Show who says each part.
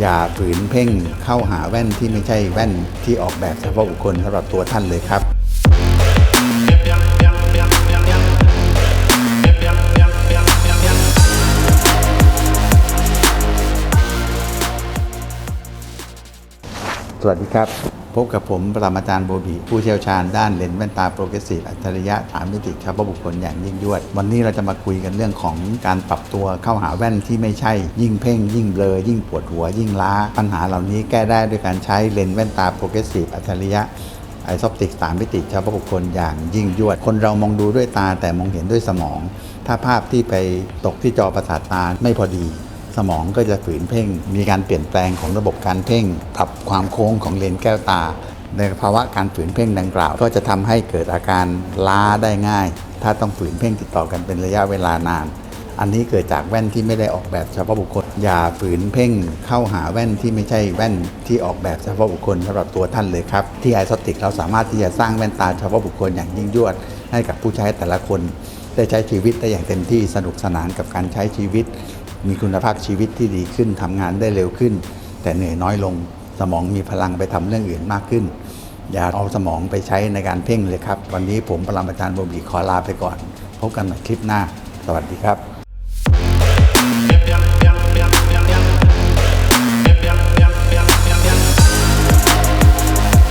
Speaker 1: อย่าฝืนเพ่งเข้าหาแว่นที่ไม่ใช่แว่นที่ออกแบบเฉพาะบุคคลสำหรับตัวท่านเลยครับสวัสดีครับ พบกับผมปรมาจารย์โบบีผู้เชี่ยวชาญด้านเลนส์แว่นตาโปรเกรสซีฟอัจฉริยะสามมิติครับบุคคลอย่างยิ่งยวด วันนี้เราจะมาคุยกันเรื่องของการปรับตัวเข้าหาแว่นที่ไม่ใช่ยิ่งเพ่ง ยิ่งเบลอ ยิ่งปวดหัว ยิ่งล้า ปัญหาเหล่านี้แก้ได้ด้วยการใช้เลนส์แว่นตาโปรเกรสซีฟอัจฉริยะไอซอปติกสามมิติเฉพาะบุคคลอย่างยิ่งยวด คนเรามองดูด้วยตาแต่มองเห็นด้วยสมอง ถ้าภาพที่ไปตกที่จอประสาทตาไม่พอดี สมองก็จะฝืนเพ่ง มีการเปลี่ยนแปลงของระบบการเพ่งปรับความโค้งของเลนส์แก้วตา ในภาวะการฝืนเพ่งดังกล่าว ก็จะทำให้เกิดอาการล้าได้ง่าย ถ้าต้องฝืนเพ่งติดต่อกันเป็นระยะเวลานาน อันนี้เกิดจากแว่นที่ไม่ได้ออกแบบเฉพาะบุคคล อย่าฝืนเพ่งเข้าหาแว่นที่ไม่ใช่แว่นที่ออกแบบเฉพาะบุคคลสำหรับตัวท่านเลยครับ ที่ไอซอติกเราสามารถที่จะสร้างแว่นตาเฉพาะบุคคลอย่างยิ่งยวดให้กับผู้ใช้แต่ละคน ได้ใช้ชีวิตได้อย่างเต็มที่สนุกสนานกับการใช้ชีวิต มีคุณภาพชีวิตที่ดีขึ้นทำงานได้เร็วขึ้น แต่เหนื่อยน้อยลง สมองมีพลังไปทำเรื่องอื่นมากขึ้น อย่าเอาสมองไปใช้ในการเพ่งเลยครับ วันนี้ผมปรมาจารย์โบบีขอลาไปก่อน พบกันใหม่คลิปหน้า สวัสดีครับ